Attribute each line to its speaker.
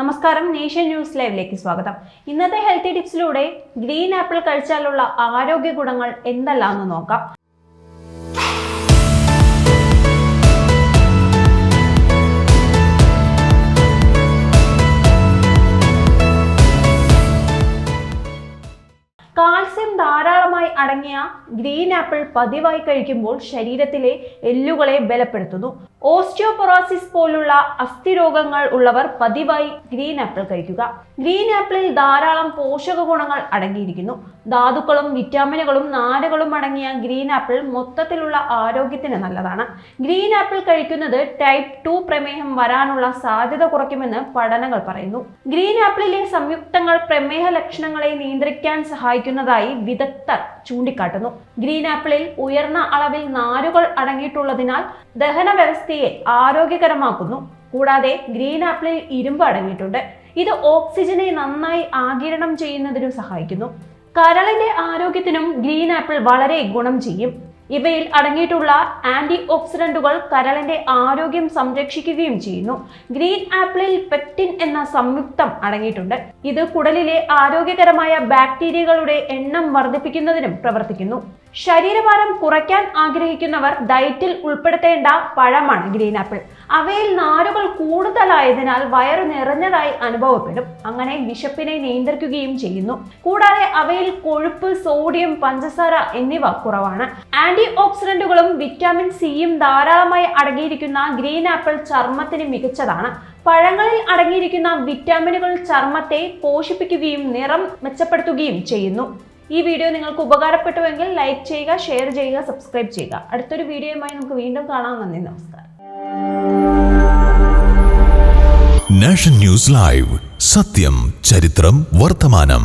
Speaker 1: നമസ്കാരം nation news ലൈവിലേക്ക് സ്വാഗതം. ഇന്നത്തെ ഹെൽത്തി ടിപ്സിലൂടെ ഗ്രീൻ ആപ്പിൾ കഴിച്ചാലുള്ള ആരോഗ്യ ഗുണങ്ങൾ എന്തെല്ലാമെന്ന് നോക്കാം. കാൽസ്യം ധാരാളമായി അടങ്ങിയ ഗ്രീൻ ആപ്പിൾ പതിവായി കഴിക്കുമ്പോൾ ശരീരത്തിലെ എല്ലുകളെ ബലപ്പെടുത്തുന്നു. ഓസ്റ്റിയോപൊറോസിസ് പോലുള്ള അസ്ഥിരോഗങ്ങൾ ഉള്ളവർ പതിവായി ഗ്രീൻ ആപ്പിൾ കഴിക്കുക. ഗ്രീൻ ആപ്പിളിൽ ധാരാളം പോഷക ഗുണങ്ങൾ അടങ്ങിയിരിക്കുന്നു. ധാതുക്കളും വിറ്റാമിനുകളും നാരുകളും അടങ്ങിയ ഗ്രീൻ ആപ്പിൾ മൊത്തത്തിലുള്ള ആരോഗ്യത്തിന് നല്ലതാണ്. ഗ്രീൻ ആപ്പിൾ കഴിക്കുന്നത് ടൈപ്പ് ടു പ്രമേഹം വരാനുള്ള സാധ്യത കുറയ്ക്കുമെന്ന് പഠനങ്ങൾ പറയുന്നു. ഗ്രീൻ ആപ്പിളിലെ സംയുക്തങ്ങൾ പ്രമേഹ ലക്ഷണങ്ങളെ നിയന്ത്രിക്കാൻ സഹായിക്കുന്നതായി വിദഗ്ധർ ചൂണ്ടിക്കാട്ടുന്നു. ഗ്രീൻ ആപ്പിളിൽ ഉയർന്ന അളവിൽ നാരുകൾ അടങ്ങിയിട്ടുള്ളതിനാൽ ദഹന വ്യവസ്ഥയെ ആരോഗ്യകരമാക്കുന്നു. കൂടാതെ ഗ്രീൻ ആപ്പിളിൽ ഇരുമ്പ് അടങ്ങിയിട്ടുണ്ട്. ഇത് ഓക്സിജനെ നന്നായി ആകിരണം ചെയ്യുന്നതിനും സഹായിക്കുന്നു. കരളിന്റെ ആരോഗ്യത്തിനും ഗ്രീൻ ആപ്പിൾ വളരെ ഗുണം ചെയ്യും. ഇവയിൽ അടങ്ങിയിട്ടുള്ള ആന്റി ഓക്സിഡന്റുകൾ കരളിന്റെ ആരോഗ്യം സംരക്ഷിക്കുകയും ചെയ്യുന്നു. ഗ്രീൻ ആപ്പിളിൽ പെക്റ്റിൻ എന്ന സംയുക്തം അടങ്ങിയിട്ടുണ്ട്. ഇത് കുടലിലെ ആരോഗ്യകരമായ ബാക്ടീരിയകളുടെ എണ്ണം വർദ്ധിപ്പിക്കുന്നതിനും പ്രവർത്തിക്കുന്നു. ശരീരഭാരം കുറയ്ക്കാൻ ആഗ്രഹിക്കുന്നവർ ഡയറ്റിൽ ഉൾപ്പെടുത്തേണ്ട പഴമാണ് ഗ്രീൻ ആപ്പിൾ. അവയിൽ നാരുകൾ കൂടുതലായതിനാൽ വയറ് നിറഞ്ഞതായി അനുഭവപ്പെടും. അങ്ങനെ വിശപ്പിനെ നിയന്ത്രിക്കുകയും ചെയ്യുന്നു. കൂടാതെ അവയിൽ കൊഴുപ്പ് സോഡിയം പഞ്ചസാര എന്നിവ കുറവാണ്. ആന്റി ഓക്സിഡന്റുകളും വിറ്റാമിൻ സിയും ധാരാളമായി അടങ്ങിയിരിക്കുന്ന ഗ്രീൻ ആപ്പിൾ ചർമ്മത്തിന് മികച്ചതാണ്. പഴങ്ങളിൽ അടങ്ങിയിരിക്കുന്ന വിറ്റാമിനുകൾ ചർമ്മത്തെ പോഷിപ്പിക്കുകയും നിറം മെച്ചപ്പെടുത്തുകയും ചെയ്യുന്നു. ഈ വീഡിയോ നിങ്ങൾക്ക് ഉപകാരപ്പെട്ടുവെങ്കിൽ ലൈക്ക് ചെയ്യുക ഷെയർ ചെയ്യുക സബ്സ്ക്രൈബ് ചെയ്യുക. അടുത്തൊരു വീഡിയോയുമായി നമുക്ക് വീണ്ടും കാണാം. നന്ദി നമസ്കാരം.
Speaker 2: Nation news live. സത്യം ചരിത്രം വർത്തമാനം.